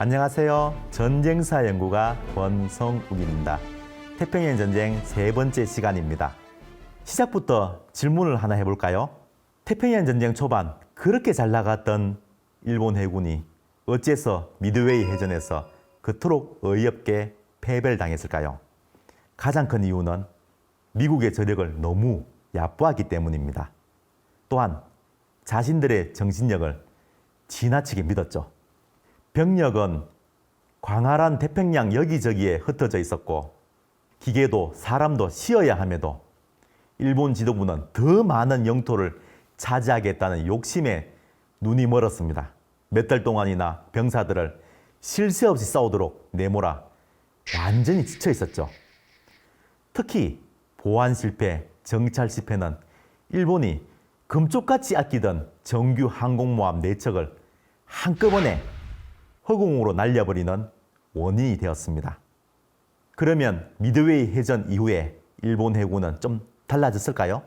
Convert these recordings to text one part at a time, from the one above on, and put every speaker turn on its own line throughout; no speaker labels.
안녕하세요. 전쟁사 연구가 권성욱입니다. 태평양 전쟁 세 번째 시간입니다. 시작부터 질문을 하나 해볼까요? 태평양 전쟁 초반 그렇게 잘 나갔던 일본 해군이 어째서 미드웨이 해전에서 그토록 어이없게 패배를 당했을까요? 가장 큰 이유는 미국의 저력을 너무 얕보았기 때문입니다. 또한 자신들의 정신력을 지나치게 믿었죠. 병력은 광활한 태평양 여기저기에 흩어져 있었고 기계도 사람도 쉬어야 함에도 일본 지도부는 더 많은 영토를 차지하겠다는 욕심에 눈이 멀었습니다. 몇 달 동안이나 병사들을 쉴 새 없이 싸우도록 내몰아 완전히 지쳐 있었죠. 특히 보안 실패, 정찰 실패는 일본이 금쪽같이 아끼던 정규 항공모함 4척을 한꺼번에 허공으로 날려버리는 원인이 되었습니다. 그러면 미드웨이 해전 이후에 일본 해군은 좀 달라졌을까요?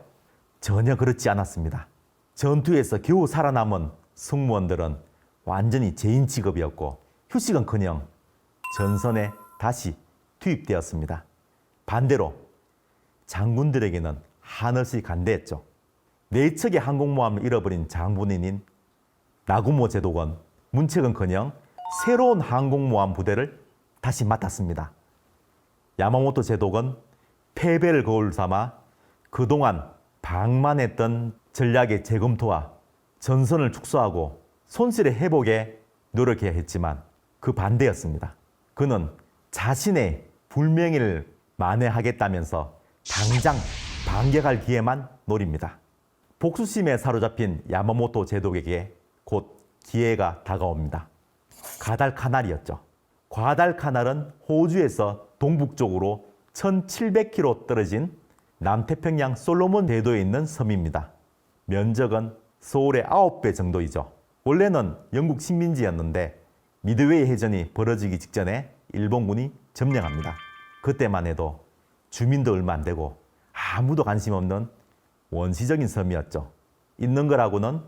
전혀 그렇지 않았습니다. 전투에서 겨우 살아남은 승무원들은 완전히 재인 취급이었고 휴식은 커녕 전선에 다시 투입되었습니다. 반대로 장군들에게는 한없이 간대했죠. 네 척의 항공모함을 잃어버린 장군인인 나구모 제독은 문책은커녕 새로운 항공모함 부대를 다시 맡았습니다. 야마모토 제독은 패배를 거울 삼아 그동안 방만했던 전략의 재검토와 전선을 축소하고 손실의 회복에 노력해야 했지만 그 반대였습니다. 그는 자신의 불명예를 만회하겠다면서 당장 반격할 기회만 노립니다. 복수심에 사로잡힌 야마모토 제독에게 곧 기회가 다가옵니다. 가달카날이었죠. 과달카날은 호주에서 동북쪽으로 1700km 떨어진 남태평양 솔로몬 대도에 있는 섬입니다. 면적은 서울의 9배 정도이죠. 원래는 영국 식민지였는데 미드웨이 해전이 벌어지기 직전에 일본군이 점령합니다. 그때만 해도 주민도 얼마 안 되고 아무도 관심 없는 원시적인 섬이었죠. 있는 거라고는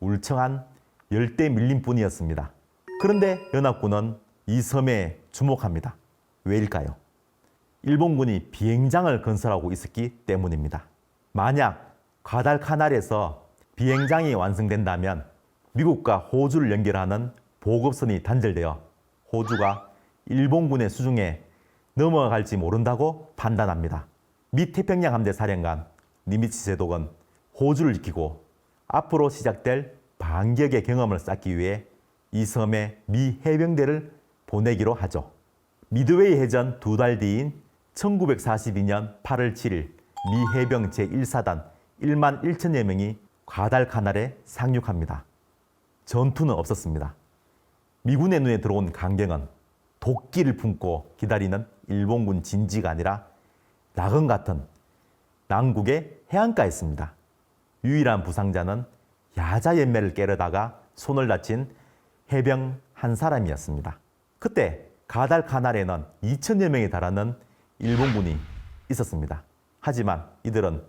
울청한 열대 밀림 뿐이었습니다. 그런데 연합군은 이 섬에 주목합니다. 왜일까요? 일본군이 비행장을 건설하고 있었기 때문입니다. 만약 과달카날에서 비행장이 완성된다면 미국과 호주를 연결하는 보급선이 단절되어 호주가 일본군의 수중에 넘어갈지 모른다고 판단합니다. 미 태평양 함대 사령관 니미츠 제독은 호주를 지키고 앞으로 시작될 반격의 경험을 쌓기 위해 이 섬에 미 해병대를 보내기로 하죠. 미드웨이 해전 두 달 뒤인 1942년 8월 7일 미 해병 제1사단 1만 1천여 명이 과달카날에 상륙합니다. 전투는 없었습니다. 미군의 눈에 들어온 강경은 도끼를 품고 기다리는 일본군 진지가 아니라 낙원 같은 남국의 해안가였습니다. 유일한 부상자는 야자 연매를 깨려다가 손을 다친 해병 한 사람이었습니다. 그때 가달카날에는 2천여 명에 달하는 일본군이 있었습니다. 하지만 이들은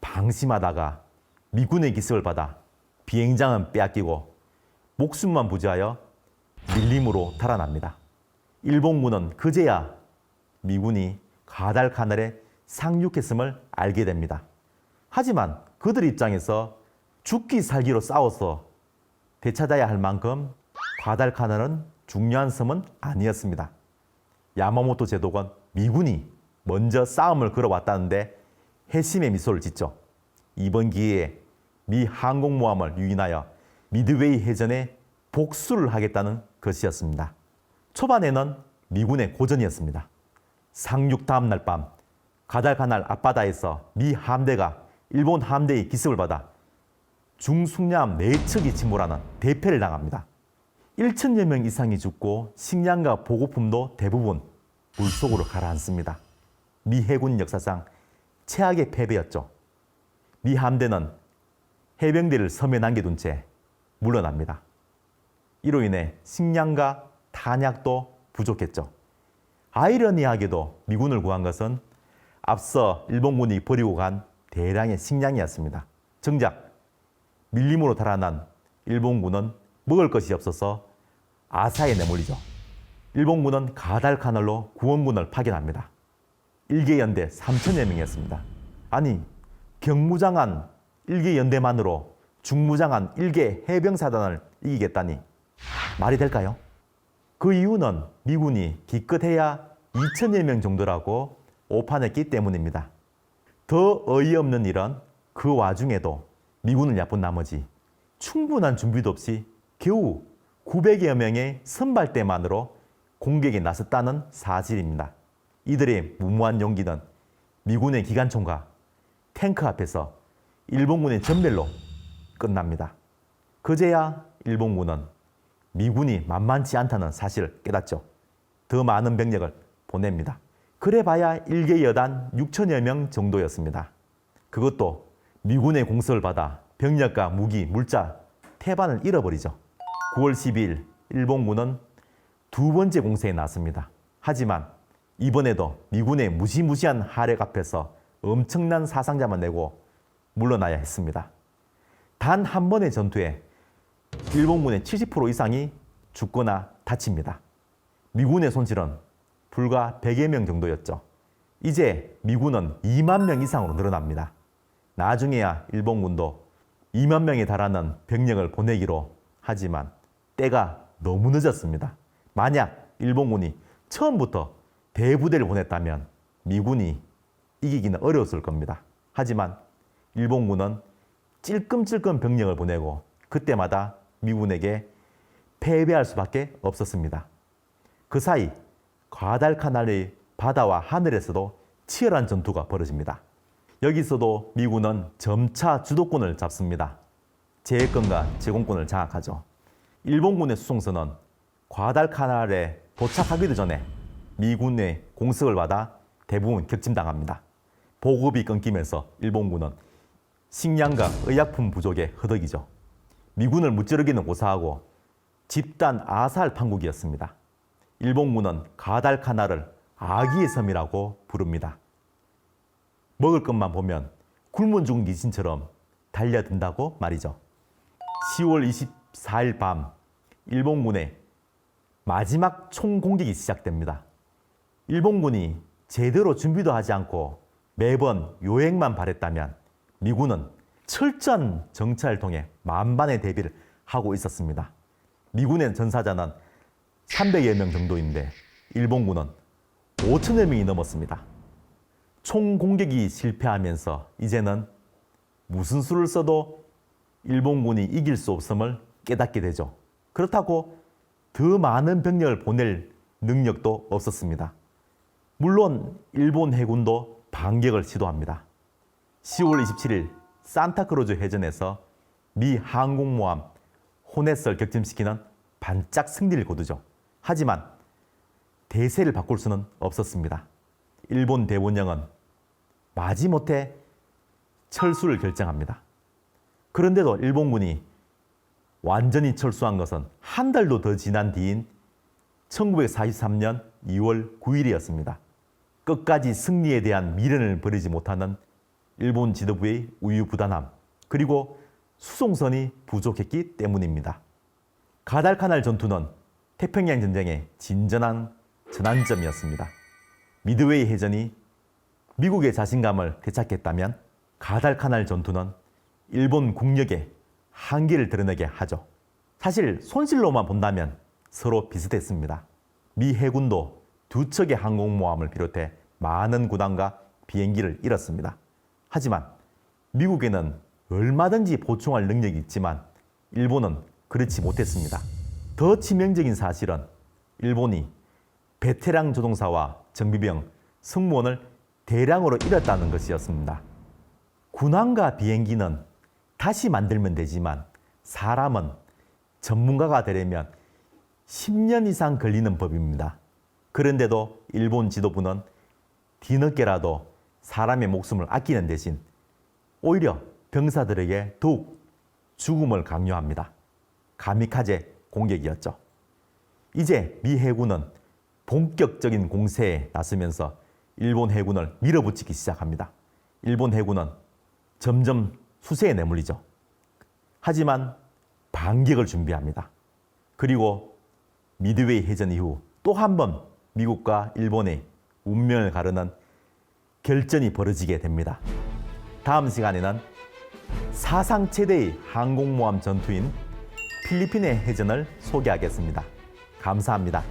방심하다가 미군의 기습을 받아 비행장은 빼앗기고 목숨만 부지하여 밀림으로 달아납니다. 일본군은 그제야 미군이 가달카날에 상륙했음을 알게 됩니다. 하지만 그들 입장에서 죽기 살기로 싸워서 되찾아야 할 만큼 과달카날은 중요한 섬은 아니었습니다. 야마모토 제독은 미군이 먼저 싸움을 걸어왔다는데 해심의 미소를 짓죠. 이번 기회에 미 항공모함을 유인하여 미드웨이 해전에 복수를 하겠다는 것이었습니다. 초반에는 미군의 고전이었습니다. 상륙 다음 날 밤 가달카날 앞바다에서 미 함대가 일본 함대의 기습을 받아 중숙량 4척이 침몰하는 대패를 당합니다. 1천여 명 이상이 죽고 식량과 보급품도 대부분 물속으로 가라앉습니다. 미 해군 역사상 최악의 패배였죠. 미 함대는 해병대를 섬에 남겨둔 채 물러납니다. 이로 인해 식량과 탄약도 부족했죠. 아이러니하게도 미군을 구한 것은 앞서 일본군이 버리고 간 대량의 식량이었습니다. 정작 밀림으로 달아난 일본군은 먹을 것이 없어서 아사에 내몰리죠. 일본군은 가달카날로 구원군을 파견합니다. 일개 연대 3천여 명이었습니다. 아니 경무장한 일개 연대만으로 중무장한 일개 해병사단을 이기겠다니 말이 될까요? 그 이유는 미군이 기껏해야 2천여 명 정도라고 오판했기 때문입니다. 더 어이없는 일은 그 와중에도 미군을 얕본 나머지 충분한 준비도 없이 겨우 900여 명의 선발대만으로 공격에 나섰다는 사실입니다. 이들의 무모한 용기는 미군의 기관총과 탱크 앞에서 일본군의 전멸로 끝납니다. 그제야 일본군은 미군이 만만치 않다는 사실을 깨닫죠. 더 많은 병력을 보냅니다. 그래봐야 일개 여단 6천여 명 정도였습니다. 그것도 미군의 공습을 받아 병력과 무기, 물자, 태반을 잃어버리죠. 9월 12일 일본군은 두 번째 공세에 나섭니다. 하지만 이번에도 미군의 무시무시한 하력 앞에서 엄청난 사상자만 내고 물러나야 했습니다. 단 한 번의 전투에 일본군의 70% 이상이 죽거나 다칩니다. 미군의 손실은 불과 100여 명 정도였죠. 이제 미군은 2만 명 이상으로 늘어납니다. 나중에야 일본군도 2만 명에 달하는 병력을 보내기로 하지만 때가 너무 늦었습니다. 만약 일본군이 처음부터 대부대를 보냈다면 미군이 이기기는 어려웠을 겁니다. 하지만 일본군은 찔끔찔끔 병력을 보내고 그때마다 미군에게 패배할 수밖에 없었습니다. 그 사이 과달카날의 바다와 하늘에서도 치열한 전투가 벌어집니다. 여기서도 미군은 점차 주도권을 잡습니다. 제해권과 제공권을 장악하죠. 일본군의 수송선은 과달카날에 도착하기도 전에 미군의 공습을 받아 대부분 격침당합니다. 보급이 끊기면서 일본군은 식량과 의약품 부족에 허덕이죠. 미군을 무찌르기는 고사하고 집단 아살 판국이었습니다. 일본군은 가달카나를 아기의 섬이라고 부릅니다. 먹을 것만 보면 굶은 죽은 귀신처럼 달려든다고 말이죠. 10월 24일 밤 일본군의 마지막 총공격이 시작됩니다. 일본군이 제대로 준비도 하지 않고 매번 요행만 바랬다면 미군은 철저한 정찰을 통해 만반의 대비를 하고 있었습니다. 미군의 전사자는 300여 명 정도인데 일본군은 5천여 명이 넘었습니다. 총 공격이 실패하면서 이제는 무슨 수를 써도 일본군이 이길 수 없음을 깨닫게 되죠. 그렇다고 더 많은 병력을 보낼 능력도 없었습니다. 물론 일본 해군도 반격을 시도합니다. 10월 27일 산타크루즈 해전에서 미 항공모함 호넷을 격침시키는 반짝 승리를 거두죠. 하지만 대세를 바꿀 수는 없었습니다. 일본 대원령은 마지못해 철수를 결정합니다. 그런데도 일본군이 완전히 철수한 것은 한 달도 더 지난 뒤인 1943년 2월 9일이었습니다. 끝까지 승리에 대한 미련을 버리지 못하는 일본 지도부의 우유부단함 그리고 수송선이 부족했기 때문입니다. 가달카날 전투는 태평양 전쟁의 진전한 전환점이었습니다. 미드웨이 해전이 미국의 자신감을 되찾겠다면 가달카날 전투는 일본 국력의 한계를 드러내게 하죠. 사실 손실로만 본다면 서로 비슷했습니다. 미 해군도 두 척의 항공모함을 비롯해 많은 구단과 비행기를 잃었습니다. 하지만 미국에는 얼마든지 보충할 능력이 있지만 일본은 그렇지 못했습니다. 더 치명적인 사실은 일본이 베테랑 조종사와 정비병, 승무원을 대량으로 잃었다는 것이었습니다. 군함과 비행기는 다시 만들면 되지만 사람은 전문가가 되려면 10년 이상 걸리는 법입니다. 그런데도 일본 지도부는 뒤늦게라도 사람의 목숨을 아끼는 대신 오히려 병사들에게 더욱 죽음을 강요합니다. 가미카제 공격이었죠. 이제 미 해군은 본격적인 공세에 나서면서 일본 해군을 밀어붙이기 시작합니다. 일본 해군은 점점 수세에 내몰리죠. 하지만 반격을 준비합니다. 그리고 미드웨이 해전 이후 또 한 번 미국과 일본의 운명을 가르는 결전이 벌어지게 됩니다. 다음 시간에는 사상 최대의 항공모함 전투인 필리핀의 해전을 소개하겠습니다. 감사합니다.